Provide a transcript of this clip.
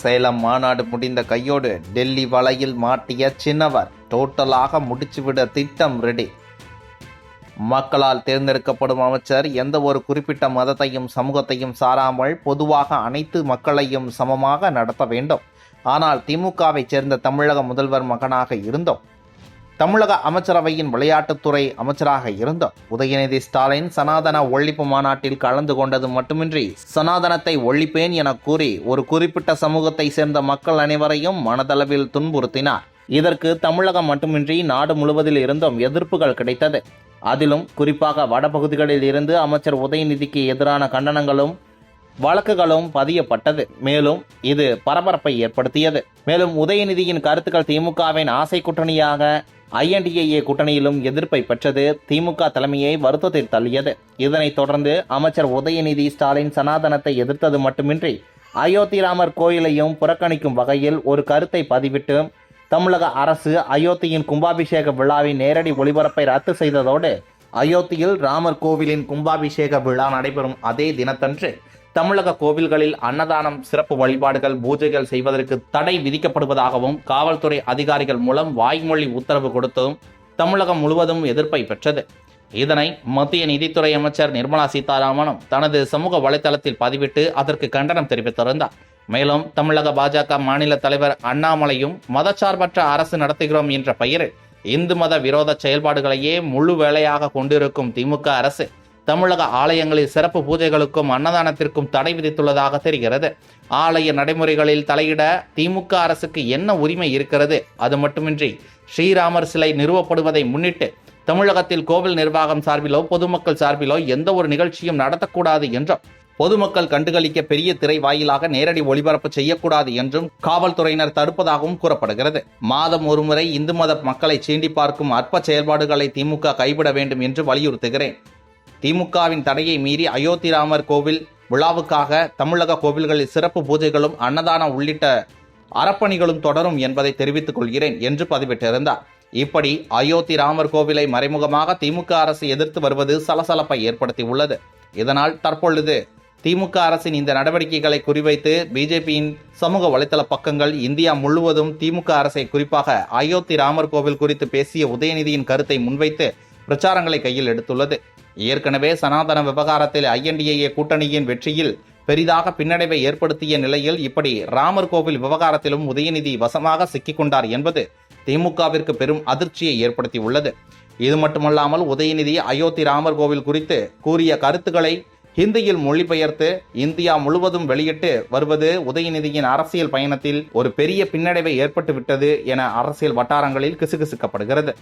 சேலம் மாநாடு முடிந்த கையோடு டெல்லி வலையில் மாட்டிய சின்னவர் டோட்டலாக முடிச்சுவிட திட்டம் ரெடி மக்களால் தேர்ந்தெடுக்கப்படும் அமைச்சர் எந்த ஒரு குறிப்பிட்ட மதத்தையும் சமூகத்தையும் சாராமல் பொதுவாக அனைத்து மக்களையும் சமமாக நடத்த வேண்டும். ஆனால் திமுகவைச் சேர்ந்த தமிழக முதல்வர் மகனாக இருந்தோம். தமிழக அமைச்சரவையின் விளையாட்டுத்துறை அமைச்சராக இருந்த உதயநிதி ஸ்டாலின் சனாதன ஒழிப்பு மாநாட்டில் கலந்து கொண்டது மட்டுமின்றி சனாதனத்தை ஒழிப்பேன் என கூறி ஒரு குறிப்பிட்ட சமூகத்தை சேர்ந்த மக்கள் அனைவரையும் மனதளவில் துன்புறுத்தினார். இதற்கு தமிழகம் மட்டுமின்றி நாடு முழுவதில் இருந்தும் எதிர்ப்புகள் கிடைத்தது. அதிலும் குறிப்பாக வடபகுதிகளில் இருந்து அமைச்சர் உதயநிதிக்கு எதிரான கண்டனங்களும் வழக்குகளும் பதியப்பட்டது. மேலும் இது பரபரப்பை ஏற்படுத்தியது. மேலும் உதயநிதியின் கருத்துக்கள் திமுகவின் ஆசை கூட்டணியாக ஐஎன்டிஏஏ கூட்டணியிலும் எதிர்ப்பை பெற்றது. திமுக தலைமையை வருத்தத்தில் தள்ளியது. இதனைத் தொடர்ந்து அமைச்சர் உதயநிதி ஸ்டாலின் சனாதனத்தை எதிர்த்தது மட்டுமின்றி அயோத்தி ராமர் கோயிலையும் புறக்கணிக்கும் வகையில் ஒரு கருத்தை பதிவிட்டு தமிழக அரசு அயோத்தியின் கும்பாபிஷேக விழாவின் நேரடி ஒளிபரப்பை ரத்து செய்ததோடு அயோத்தியில் ராமர் கோவிலின் கும்பாபிஷேக விழா நடைபெறும் அதே தினத்தன்று தமிழக கோவில்களில் அன்னதானம் சிறப்பு வழிபாடுகள் பூஜைகள் செய்வதற்கு தடை விதிக்கப்படுவதாகவும் காவல்துறை அதிகாரிகள் மூலம் வாய்மொழி உத்தரவு கொடுத்ததும் தமிழகம் முழுவதும் எதிர்ப்பை பெற்றது. இதனை மத்திய நிதித்துறை அமைச்சர் நிர்மலா சீதாராமனும் தனது சமூக வலைதளத்தில் பதிவிட்டு அதற்கு கண்டனம் தெரிவித்திருந்தார். மேலும் தமிழக பாஜக மாநில தலைவர் அண்ணாமலையும் மதச்சார்பற்ற அரசு நடத்துகிறோம் என்ற பெயரில் இந்து மத விரோத செயல்பாடுகளையே முழு வேலையாக கொண்டிருக்கும் திமுக அரசு தமிழக ஆலயங்களில் சிறப்பு பூஜைகளுக்கும் அன்னதானத்திற்கும் தடை விதித்துள்ளதாக தெரிகிறது. ஆலய நடைமுறைகளில் தலையிட திமுக அரசுக்கு என்ன உரிமை இருக்கிறது? அது மட்டுமின்றி ஸ்ரீராமர் சிலை நிறுவப்படுவதை முன்னிட்டு தமிழகத்தில் கோவில் நிர்வாகம் சார்பிலோ பொதுமக்கள் சார்பிலோ எந்த ஒரு நிகழ்ச்சியும் நடத்தக்கூடாது என்றும் பொதுமக்கள் கண்டுகளிக்க பெரிய திரை வாயிலாக நேரடி ஒளிபரப்பு செய்யக்கூடாது என்றும் காவல்துறையினர் தடுப்பதாகவும் கூறப்படுகிறது. மாதம் ஒருமுறை இந்து மத மக்களை சீண்டி பார்க்கும் அற்ப செயல்பாடுகளை திமுக கைவிட வேண்டும் என்று வலியுறுத்துகிறேன். திமுகவின் தடையை மீறி அயோத்தி ராமர் கோவில் விழாவுக்காக தமிழக கோவில்களில் சிறப்பு பூஜைகளும் அன்னதானம் உள்ளிட்ட அறப்பணிகளும் தொடரும் என்பதை தெரிவித்துக் கொள்கிறேன் என்று பதிவிட்டிருந்தார். இப்படி அயோத்தி ராமர் கோவிலை மறைமுகமாக திமுக அரசு எதிர்த்து வருவது சலசலப்பை ஏற்படுத்தியுள்ளது. இதனால் தற்பொழுது திமுக அரசின் இந்த நடவடிக்கைகளை குறிவைத்து பிஜேபியின் சமூக வலைதள பக்கங்கள் இந்தியா முழுவதும் திமுக அரசை குறிப்பாக அயோத்தி ராமர் கோவில் குறித்து பேசிய உதயநிதியின் கருத்தை முன்வைத்து பிரச்சாரங்களை கையில் எடுத்துள்ளது. ஏற்கனவே சனாதன விவகாரத்தில் ஐஎன்டிஏ கூட்டணியின் வெற்றியில் பெரிதாக பின்னடைவை ஏற்படுத்திய நிலையில் இப்படி ராமர் கோவில் விவகாரத்திலும் உதயநிதி வசமாக சிக்கிக்கொண்டார் என்பது திமுகவிற்கு பெரும் அதிர்ச்சியை ஏற்படுத்தியுள்ளது. இது மட்டுமல்லாமல் உதயநிதி அயோத்தி ராமர் கோவில் குறித்து கூறிய கருத்துக்களை ஹிந்தியில் மொழிபெயர்த்து இந்தியா முழுவதும் வெளியிட்டு வருவது உதயநிதியின் அரசியல் பயணத்தில் ஒரு பெரிய பின்னடைவை ஏற்பட்டுவிட்டது என அரசியல் வட்டாரங்களில் கிசுகிசுக்கப்படுகிறது.